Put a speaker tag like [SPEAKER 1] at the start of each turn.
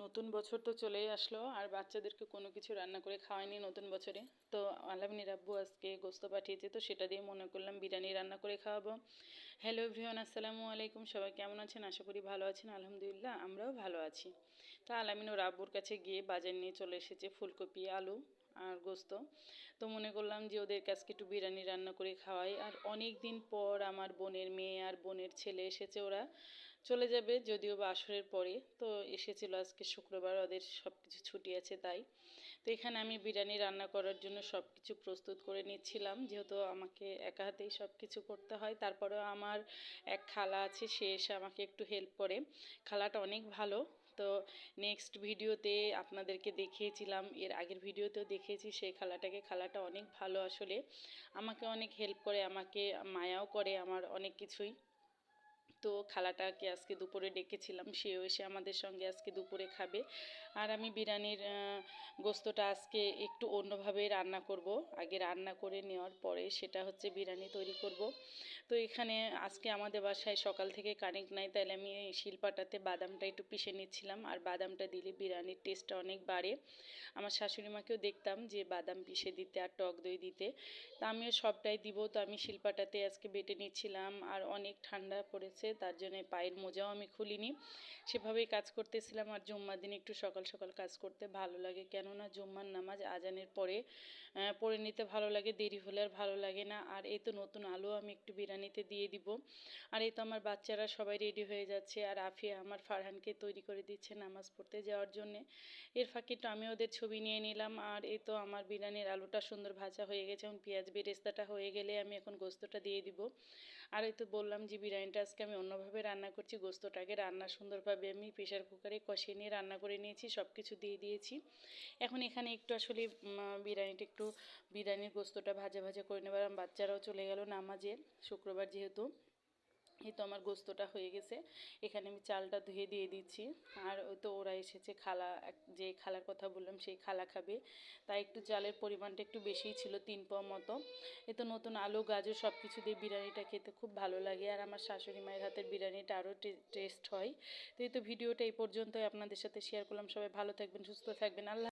[SPEAKER 1] নতুন বছর তো চলেই আসলো, আর বাচ্চাদেরকে কোনো কিছু রান্না করে খাওয়াইনি নতুন বছরে। তো আলামিনীর আব্বু আজকে গোস্ত পাঠিয়েছে, তো সেটা দিয়ে মনে করলাম বিরিয়ানি রান্না করে খাওয়াবো। হ্যালো এভরিওয়ান আসসালামু আলাইকুম, সবাই কেমন আছেন? আশা করি ভালো আছেন, আলহামদুলিল্লাহ আমরাও ভালো আছি। তো আলামিন ওর আব্বুর কাছে গিয়ে বাজার নিয়ে চলে এসেছে ফুলকপি, আলু আর গোস্ত। তো মনে করলাম যে ওদের কাছকে একটু বিরিয়ানি রান্না করে খাওয়াই। আর অনেক দিন পর আমার বোনের মেয়ে আর বোনের ছেলে এসেছে ওরা। চলে যাবে যদিও বা আসরের পরে। তো এসেছিল আজকে শুক্রবার, ওদের সব কিছু ছুটি আছে তাই। তো এখানে আমি বিরিয়ানি রান্না করার জন্য সব কিছু প্রস্তুত করে নিচ্ছিলাম। যেহেতু আমাকে একা হাতেই সব কিছু করতে হয়, তারপরেও আমার এক খালা আছে, সে এসে আমাকে একটু হেল্প করে। খালাটা অনেক ভালো। তো নেক্সট ভিডিওতে আপনাদেরকে দেখিয়েছিলাম, এর আগের ভিডিওতেও দেখিয়েছি, সেই খালাটাকে। খালাটা অনেক ভালো আসলে। আমাকে অনেক হেল্প করে, আমাকে মায়াও করে, আমার অনেক কিছুই। তো খালাটাকে আজকে দুপুরে ডেকেছিলাম, সেও এসে আমাদের সঙ্গে আজকে দুপুরে খাবে। আর আমি বিরিয়ানির গোস্তটা আজকে একটু অন্যভাবে রান্না করব। আগে রান্না করে নেওয়ার পরে সেটা হচ্ছে বিরিয়ানি তৈরি করব। তো এখানে আজকে আমাদের বাসায় সকাল থেকে কারেন্ট নাই তাহলে আমি এই শিলপাটাতে বাদামটা একটু পিষে নিচ্ছিলাম। আর বাদামটা দিলে বিরিয়ানির টেস্টটা অনেক বাড়ে। আমার শাশুড়ি মাকেও দেখতাম যে বাদাম পিষে দিতে আর টক দই দিতে। তা আমিও সবটাই দিব। তো আমি শিলপাটাতে আজকে বেটে নিচ্ছিলাম। আর অনেক ঠান্ডা পড়েছে তার জন্য পায়ের মোজাও আমি খুলিনি। সেভাবেই কাজ করতেছিলাম আর জুম্মার দিন একটু সকাল সকাল কাজ করতে ভালো লাগে। কেননা জুম্মার নামাজ আজানের পরে পড়ে নিতে ভালো লাগে, দেরি হলে আর ভালো লাগে না। আর এই তো নতুন আলু আমি একটু বিরিয়ানিতে দিয়ে দিব। আর এই তো আমার বাচ্চারা সবাই রেডি হয়ে যাচ্ছে। আর আফিয়া আমার ফারহানকে তৈরি করে দিচ্ছে নামাজ পড়তে যাওয়ার জন্যে। এর ফাঁকে তো আমি ওদের ছবি নিয়ে নিলাম। আর এই তো আমার বিরিয়ানির আলুটা সুন্দর ভাজা হয়ে গেছে। এখন পেঁয়াজ বেরেস্তাটা হয়ে গেলে আমি এখন গোস্তটা দিয়ে দিব। আর এই তো বললাম যে বিরিয়ানিটা আজকে আমি অন্যভাবে রান্না করছি, গোস্তটাকে রান্না সুন্দরভাবে আমি প্রেশার কুকারে কষিয়ে নিয়ে রান্না করে নিয়েছি সব কিছু দিয়ে দিয়েছি। এখন এখানে একটু আসলে বিরিয়ানিটা একটু, বিরিয়ানির গোস্তটা ভাজা ভাজা করে নেবার, বাচ্চারাও চলে গেল নামাজে শুক্রবার যেহেতু। এই তো আমার গোস্তটা হয়ে গেছে। এখানে আমি চালটা ধুয়ে দিয়ে দিচ্ছি। আর তো ওরা এসেছে খালা যে খালার কথা বললাম সেই খালা খাবে। তাই একটু চালের পরিমাণটা একটু বেশিই ছিল, তিন পাওয়া মতো। এ তো নতুন আলু, গাজর সব কিছু দিয়ে বিরিয়ানিটা খেতে খুব ভালো লাগে। আর আমার শাশুড়ি মায়ের হাতের বিরিয়ানিটা আরও টেস্ট হয়। তো এই তো ভিডিওটা এই পর্যন্তই। আপনাদের সাথে শেয়ার করলাম। সবাই ভালো থাকবেন, সুস্থ থাকবেন। আল্লাহ